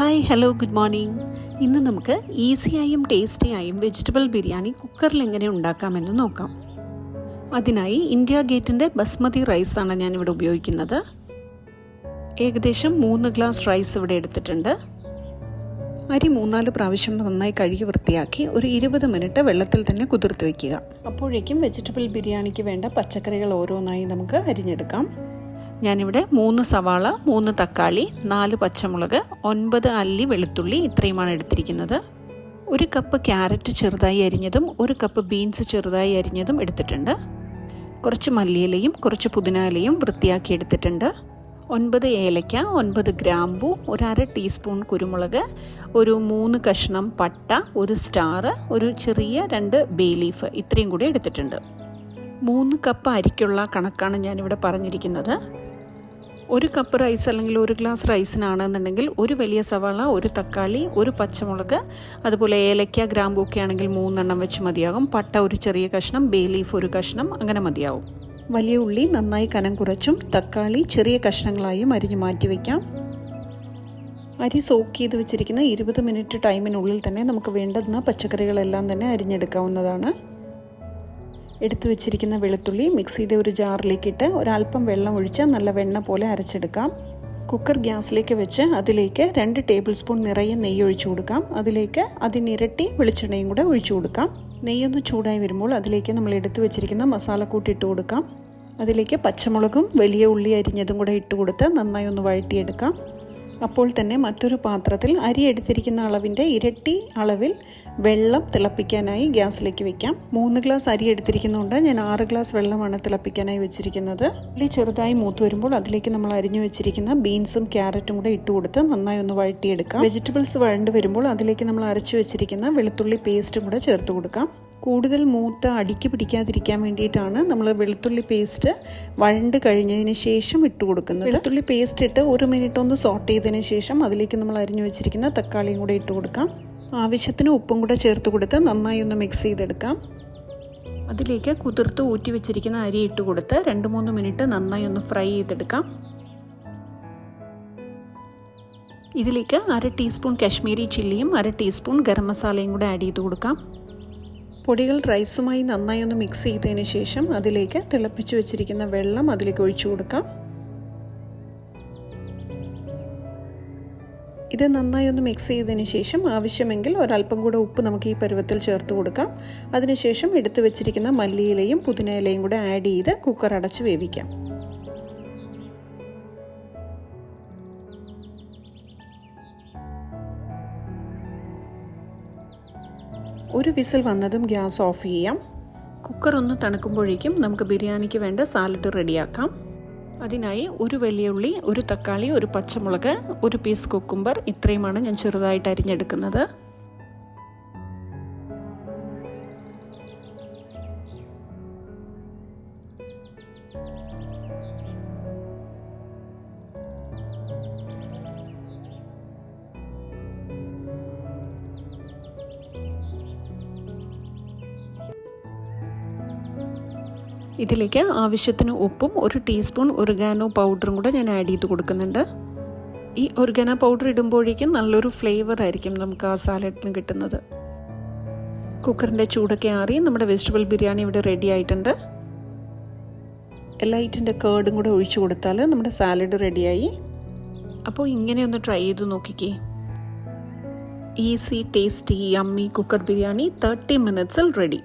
Hi hello good morning ഇന്ന് നമുക്ക് ഈസിയായും ടേസ്റ്റിയായും vegetable biryani കുക്കറിൽ എങ്ങനെ ഉണ്ടാക്കാമെന്ന് നോക്കാം. അതിനായി ഇന്ത്യ ഗേറ്റിന്റെ ബസ്മതി റൈസാണ് ഞാനിവിടെ ഉപയോഗിക്കുന്നത്. ഏകദേശം മൂന്ന് ഗ്ലാസ് റൈസ് ഇവിടെ എടുത്തിട്ടുണ്ട്. അരി മൂന്നാൽ പ്രാവശ്യം നന്നായി കഴുകി വൃത്തിയാക്കി ഒരു ഇരുപത് മിനിറ്റ് വെള്ളത്തിൽ തന്നെ കുതിർത്ത് വയ്ക്കുക അപ്പോഴേക്കും വെജിറ്റബിൾ ബിരിയാണിക്ക് വേണ്ട പച്ചക്കറികൾ ഓരോന്നായി നമുക്ക് അരിഞ്ഞെടുക്കാം. ഞാനിവിടെ മൂന്ന് സവാള മൂന്ന് തക്കാളി നാല് പച്ചമുളക് ഒൻപത് അല്ലി വെളുത്തുള്ളി ഇത്രയുമാണ് എടുത്തിരിക്കുന്നത്. ഒരു കപ്പ് ക്യാരറ്റ് ചെറുതായി അരിഞ്ഞതും ഒരു കപ്പ് ബീൻസ് ചെറുതായി അരിഞ്ഞതും എടുത്തിട്ടുണ്ട്. കുറച്ച് മല്ലിയിലയും കുറച്ച് പുതിനയിലയും വൃത്തിയാക്കി എടുത്തിട്ടുണ്ട്. ഒൻപത് ഏലയ്ക്ക ഒൻപത് ഗ്രാമ്പു ഒരു അര ടീസ്പൂൺ കുരുമുളക് ഒരു മൂന്ന് കഷ്ണം പട്ട ഒരു സ്റ്റാർ ഒരു ചെറിയ രണ്ട് ബേ ലീഫ് ഇത്രയും കൂടി എടുത്തിട്ടുണ്ട്. മൂന്ന് കപ്പ് അരിക്കുള്ള കണക്കാണ് ഞാനിവിടെ പറഞ്ഞിരിക്കുന്നത്. ഒരു കപ്പ് റൈസ് അല്ലെങ്കിൽ ഒരു ഗ്ലാസ് റൈസിനാണെന്നുണ്ടെങ്കിൽ ഒരു വലിയ സവാള ഒരു തക്കാളി ഒരു പച്ചമുളക് അതുപോലെ ഏലക്ക ഗ്രാമ്പൂ ഒക്കെ ആണെങ്കിൽ മൂന്നെണ്ണം വെച്ച് മതിയാകും. പട്ട ഒരു ചെറിയ കഷ്ണം ബേ ലീഫ് ഒരു കഷ്ണം അങ്ങനെ മതിയാവും. വലിയ ഉള്ളി നന്നായി കനം കുറച്ചും തക്കാളി ചെറിയ കഷ്ണങ്ങളായും അരിഞ്ഞു മാറ്റി വയ്ക്കാം അരി സോക്ക് ചെയ്ത് വെച്ചിരിക്കുന്ന ഇരുപത് മിനിറ്റ് ടൈമിനുള്ളിൽ തന്നെ നമുക്ക് വേണ്ടുന്ന പച്ചക്കറികളെല്ലാം തന്നെ അരിഞ്ഞെടുക്കാവുന്നതാണ്. എടുത്തു വെച്ചിരിക്കുന്ന വെളുത്തുള്ളി മിക്സിയുടെ ഒരു ജാറിലേക്കിട്ട് ഒരല്പം വെള്ളം ഒഴിച്ച് നല്ല വെണ്ണ പോലെ അരച്ചെടുക്കാം. കുക്കർ ഗ്യാസിലേക്ക് വെച്ച് അതിലേക്ക് രണ്ട് ടേബിൾ സ്പൂൺ നിറയെ നെയ്യ് ഒഴിച്ചു കൊടുക്കാം. അതിലേക്ക് അതിനിരട്ടി വെളിച്ചെണ്ണയും കൂടെ ഒഴിച്ചു കൊടുക്കാം. നെയ്യൊന്ന് ചൂടായി വരുമ്പോൾ അതിലേക്ക് നമ്മൾ എടുത്തു വെച്ചിരിക്കുന്ന മസാലക്കൂട്ട് ഇട്ട് കൊടുക്കാം. അതിലേക്ക് പച്ചമുളകും വലിയ ഉള്ളി അരിഞ്ഞതും കൂടെ ഇട്ട് കൊടുത്ത് നന്നായി ഒന്ന് വഴറ്റിയെടുക്കാം. അപ്പോൾ തന്നെ മറ്റൊരു പാത്രത്തിൽ അരി എടുത്തിരിക്കുന്ന അളവിന്റെ ഇരട്ടി അളവിൽ വെള്ളം തിളപ്പിക്കാനായി ഗ്യാസിലേക്ക് വെക്കാം. മൂന്ന് ഗ്ലാസ് അരി എടുത്തിരിക്കുന്നതുകൊണ്ട് ഞാൻ ആറ് ഗ്ലാസ് വെള്ളമാണ് തിളപ്പിക്കാനായി വെച്ചിരിക്കുന്നത്. ഉള്ളി ചെറുതായി മൂത്ത് വരുമ്പോൾ അതിലേക്ക് നമ്മൾ അരിഞ്ഞു വെച്ചിരിക്കുന്ന ബീൻസും ക്യാരറ്റും കൂടെ ഇട്ട് കൊടുത്ത് നന്നായി ഒന്ന് വഴറ്റിയെടുക്കാം. വെജിറ്റബിൾസ് വഴണ്ട് വരുമ്പോൾ അതിലേക്ക് നമ്മൾ അരച്ചു വെച്ചിരിക്കുന്ന വെളുത്തുള്ളി പേസ്റ്റും കൂടെ ചേർത്ത് കൊടുക്കാം. കൂടുതൽ മൂത്ത അടിക്ക് പിടിക്കാതിരിക്കാൻ വേണ്ടിയിട്ടാണ് നമ്മൾ വെളുത്തുള്ളി പേസ്റ്റ് വഴണ്ട് കഴിഞ്ഞതിന് ശേഷം ഇട്ട് കൊടുക്കുന്നത്. വെളുത്തുള്ളി പേസ്റ്റ് ഇട്ട് ഒരു മിനിറ്റ് ഒന്ന് സോട്ട് ചെയ്തതിന് ശേഷം അതിലേക്ക് നമ്മൾ അരിഞ്ഞു വെച്ചിരിക്കുന്ന തക്കാളിയും കൂടെ ഇട്ട് കൊടുക്കാം. ആവശ്യത്തിന് ഉപ്പും കൂടെ ചേർത്ത് കൊടുത്ത് നന്നായി ഒന്ന് മിക്സ് ചെയ്തെടുക്കാം. അതിലേക്ക് കുതിർത്ത് ഊറ്റി വെച്ചിരിക്കുന്ന അരി ഇട്ട് കൊടുത്ത് രണ്ട് മൂന്ന് മിനിറ്റ് നന്നായി ഒന്ന് ഫ്രൈ ചെയ്തെടുക്കാം. ഇതിലേക്ക് അര ടീസ്പൂൺ കാശ്മീരി ചില്ലിയും അര ടീസ്പൂൺ ഗരം മസാലയും കൂടെ ആഡ് ചെയ്ത് കൊടുക്കാം. പൊടികൾ റൈസുമായി നന്നായി ഒന്ന് മിക്സ് ചെയ്തതിന് ശേഷം അതിലേക്ക് തിളപ്പിച്ച് വെച്ചിരിക്കുന്ന വെള്ളം അതിലേക്ക് ഒഴിച്ചു കൊടുക്കാം. ഇത് നന്നായി ഒന്ന് മിക്സ് ചെയ്തതിന് ശേഷം ആവശ്യമെങ്കിൽ ഒരല്പം കൂടെ ഉപ്പ് നമുക്ക് ഈ പരുവത്തിൽ ചേർത്ത് കൊടുക്കാം. അതിനുശേഷം എടുത്തു വെച്ചിരിക്കുന്ന മല്ലിയിലയും പുതിനയിലയും കൂടെ ആഡ് ചെയ്ത് കുക്കർ അടച്ച് വേവിക്കാം. ഒരു വിസിൽ വന്നതും ഗ്യാസ് ഓഫ് ചെയ്യാം. കുക്കർ ഒന്ന് തണുക്കുമ്പോഴേക്കും നമുക്ക് ബിരിയാണിക്ക് വേണ്ട സാലഡ് റെഡിയാക്കാം. അതിനായി ഒരു വലിയ ഉള്ളി ഒരു തക്കാളി ഒരു പച്ചമുളക് ഒരു പീസ് കുക്കുംബർ ഇത്രയുമാണ് ഞാൻ ചെറുതായിട്ട് അരിഞ്ഞെടുക്കുന്നത്. ഇതിലേക്ക് ആവശ്യത്തിന് ഉപ്പും ഒരു ടീസ്പൂൺ ഒറിഗാനോ പൗഡറും കൂടെ ഞാൻ ആഡ് ചെയ്ത് കൊടുക്കുന്നുണ്ട്. ഈ ഒറിഗാനോ പൗഡർ ഇടുമ്പോഴേക്കും നല്ലൊരു ഫ്ലേവർ ആയിരിക്കും നമുക്ക് ആ സാലഡിന് കിട്ടുന്നത്. കുക്കറിന്റെ ചൂടൊക്കെ ആറി നമ്മുടെ വെജിറ്റബിൾ ബിരിയാണി ഇവിടെ റെഡി ആയിട്ടുണ്ട്. ലൈറ്റിന്റെ കേർഡും കൂടെ ഒഴിച്ചു കൊടുത്താൽ നമ്മുടെ സാലഡ് റെഡിയായി അപ്പോൾ ഇങ്ങനെ ഒന്ന് ട്രൈ ചെയ്ത് നോക്കിക്കേ. Easy tasty yummy cooker biryani thirty മിനിറ്റ്സിൽ ready